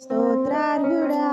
స్తోత్రార్హుడా.